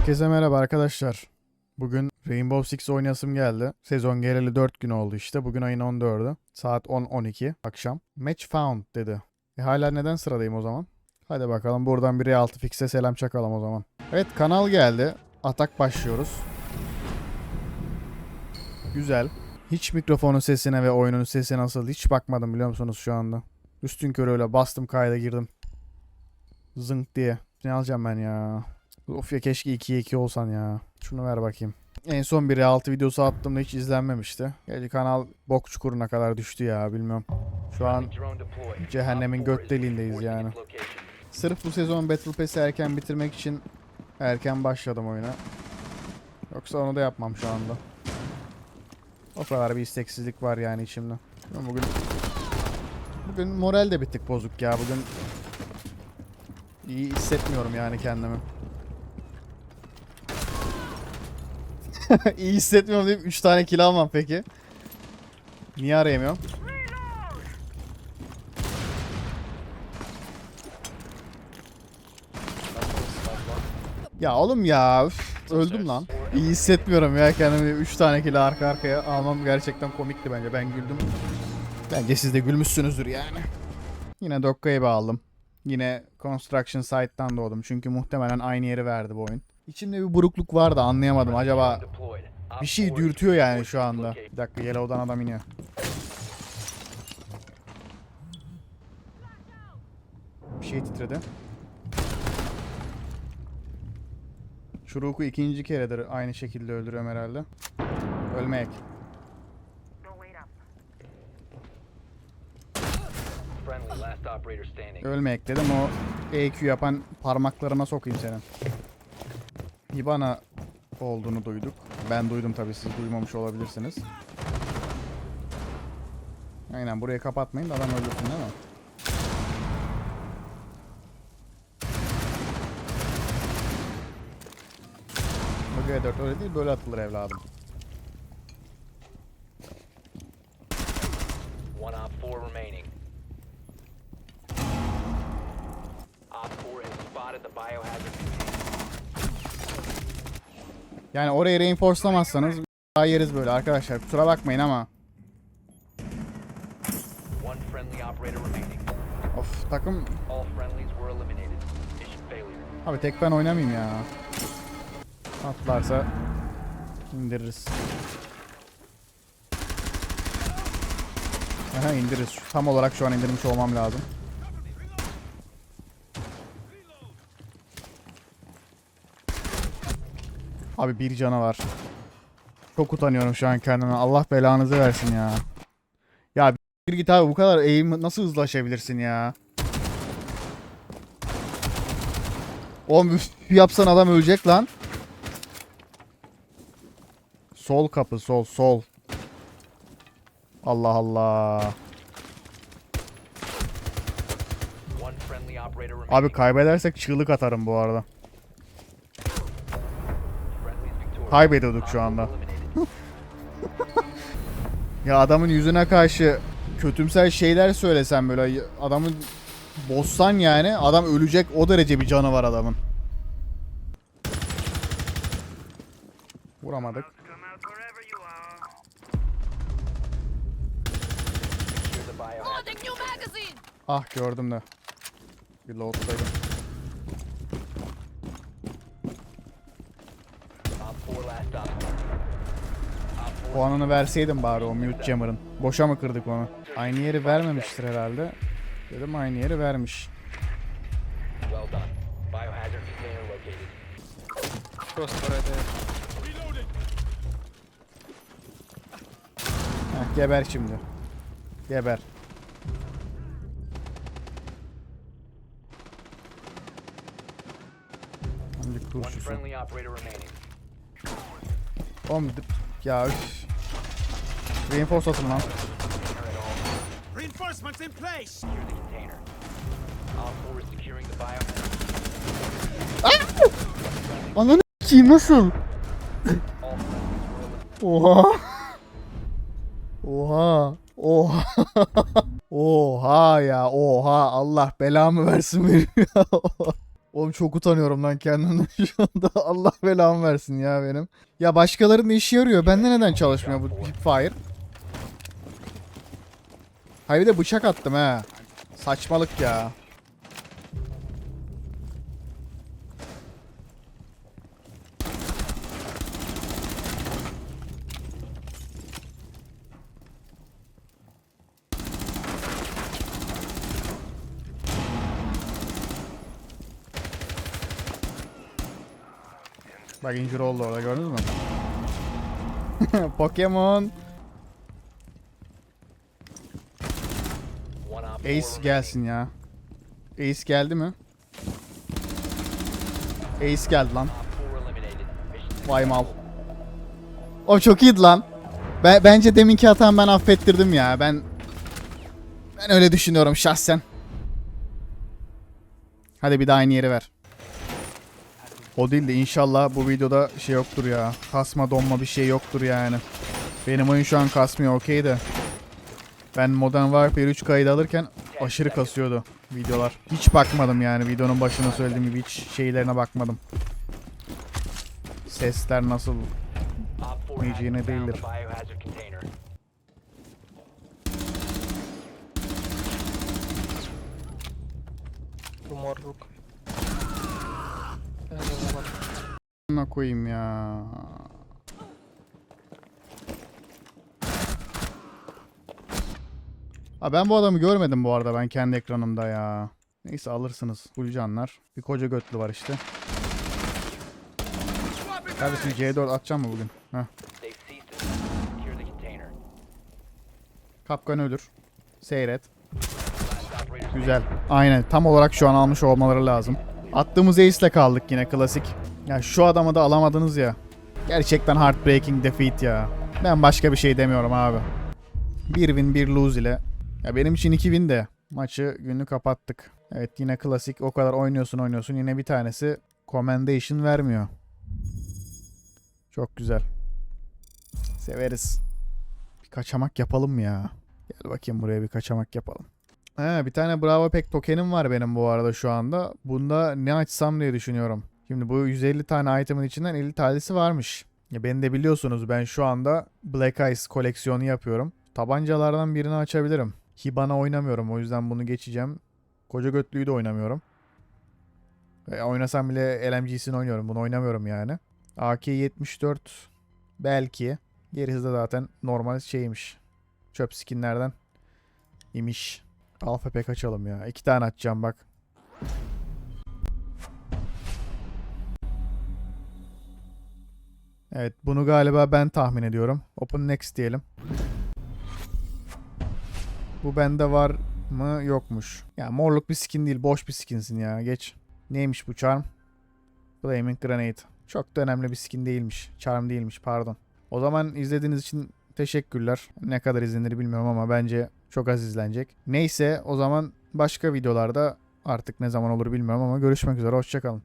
Herkese merhaba arkadaşlar. Bugün Rainbow Six oynayasım geldi. Sezon geleli 4 gün oldu işte. Bugün ayın 14'ü. Saat 10-12 akşam. Match found dedi. E hala neden sıradayım o zaman? Hadi bakalım buradan bir R6 Fix'e selam çakalım o zaman. Evet kanal geldi. Atak başlıyoruz. Güzel. Hiç mikrofonun sesine ve oyunun sesi nasıl hiç bakmadım biliyor musunuz şu anda. Üstün körü öyle bastım kayda girdim. Zınk diye. Ne alacağım ben ya? Of ya keşke 2'ye 2 olsan ya. Şunu ver bakayım. En son bir 6 videosu attığımda hiç izlenmemişti. Gerçi kanal bok çukuruna kadar düştü ya bilmiyorum. Şu an cehennemin göt deliğindeyiz yani. Sırf bu sezon Battle Pass'i erken bitirmek için erken başladım oyuna. Yoksa onu da yapmam şu anda. O kadar bir isteksizlik var yani içimde. Bugün Bugün moral de bir bozuk ya. Bugün iyi hissetmiyorum yani kendimi. iyi hissetmiyorum deyip 3 tane kill almam peki. Niye arayamıyorum? Ya oğlum ya üf, öldüm lan. İyi hissetmiyorum ya kendimi 3 tane kill arka arkaya almam gerçekten komikti bence. Ben güldüm. Bence siz de gülmüşsünüzdür yani. Yine Dokka'yı aldım. Yine Construction Site'dan doğdum. Çünkü muhtemelen aynı yeri verdi bu oyun. İçimde bir burukluk vardı anlayamadım. Acaba bir şey dürtüyor yani şu anda. Bir dakika Yellow'dan adam iniyor. Bir şey titredi. Şuruku ikinci keredir aynı şekilde öldürüyorum herhalde. Ölmek. Ölmek dedim o EQ yapan parmaklarına sokayım senin. Hibana olduğunu duyduk. Ben duydum tabii siz duymamış olabilirsiniz. Aynen burayı kapatmayın da adam öldürsün değil mi? Bu G4 öyle değil böyle atılır evladım. One op four remaining. Four spotted the biohazard. Yani orayı reinforcelamazsanız daha yeriz böyle arkadaşlar. Kusura bakmayın ama. Of takım. Abi tek ben oynamayayım ya. Atlarsa indiririz. Aha indiririz. Tam olarak şu an indirmiş olmam lazım. Abi bir canavar. Çok utanıyorum şu an kendime. Allah belanızı versin ya. Ya bir git abi bu kadar eğim nasıl hızlaşabilirsin ya? Oğlum yapsan adam ölecek lan. Sol kapı sol sol. Allah Allah. Abi kaybedersek çığlık atarım bu arada. Kaybediyorduk şu anda. Ya adamın yüzüne karşı kötümser şeyler söylesem böyle adamın bozsan yani adam ölecek o derece bir canı var adamın. Vuramadık. Ah gördüm de. Bir loadsaydım. Op four last op. Op four Puanını verseydim bari o mute jammer'ın. Boşa mı kırdık onu? Aynı yeri vermemiştir herhalde. Dedim aynı yeri vermiş. well done. Biohazard container located. Heh, geber şimdi. Geber. Operator remaining. Oğlum ya üf. Reinforce atın lan. Reinforcements in place! Secure the container. Op four is securing the biohazard. Ananı s**eyim nasıl? Oha. Oha. Oha. Oha ya oha Allah belamı versin benim ya. Oğlum çok utanıyorum lan kendimden şu anda. Allah belamı versin ya benim. Ya başkalarının işi yarıyor. Bende neden çalışmıyor bu hipfire? Hayır de bıçak attım ha. Saçmalık ya. Bak incir oldu orada gördünüz mü? Pokemon. One op Ace gelsin ya. Ace geldi mi? Ace geldi lan. Vay mal. O çok iyiydi lan. Ben, bence deminki hatam ben affettirdim ya. Ben ben öyle düşünüyorum şahsen. Hadi bir daha aynı yeri ver. O değil de inşallah bu videoda şey yoktur ya. Kasma donma bir şey yoktur yani. Benim oyun şu an kasmıyor okey de. Ben Modern Warfare 3 kaydı alırken aşırı kasıyordu videolar. Hiç bakmadım yani videonun başında söylediğim gibi hiç şeylerine bakmadım. Sesler nasıl the değildir. evet. a**ına koyayım ya. Ha ben bu adamı görmedim bu arada ben kendi ekranımda ya. Neyse alırsınız. Fulcanlar. Bir koca götlü var işte. Kardeşim C4 atacağım mı bugün? Heh. Kapkan ölür. Seyret. Güzel. Aynen. Tam olarak şu an almış olmaları lazım. Attığımız ace'le kaldık yine klasik. Ya şu adamı da alamadınız ya. Gerçekten heartbreaking defeat ya. Ben başka bir şey demiyorum abi. Bir win bir lose ile. Ya benim için iki win de maçı günü kapattık. Evet yine klasik o kadar oynuyorsun oynuyorsun yine bir tanesi commendation vermiyor. Çok güzel. Severiz. Bir kaçamak yapalım mı ya? Gel bakayım buraya bir kaçamak yapalım. He, bir tane Bravo Pack tokenim var benim bu arada şu anda. Bunda ne açsam diye düşünüyorum. Şimdi bu 150 tane item'ın içinden 50 tanesi varmış. Ya beni de biliyorsunuz ben şu anda Black Ice koleksiyonu yapıyorum. Tabancalardan birini açabilirim. Hibana oynamıyorum o yüzden bunu geçeceğim. Koca götlüyü de oynamıyorum. E, oynasam bile LMG'sini oynuyorum. Bunu oynamıyorum yani. AK-74 belki. Gerisi de zaten normal şeymiş. Çöp skinlerden imiş. Alfa pek açalım ya. İki tane açacağım bak. Evet bunu galiba ben tahmin ediyorum. Open next diyelim. Bu bende var mı yokmuş. Ya morluk bir skin değil boş bir skinsin ya geç. Neymiş bu charm? Flaming Grenade. Çok da önemli bir skin değilmiş. Charm değilmiş pardon. O zaman izlediğiniz için teşekkürler. Ne kadar izlenir bilmiyorum ama bence çok az izlenecek. Neyse o zaman başka videolarda artık ne zaman olur bilmiyorum ama görüşmek üzere. Hoşçakalın.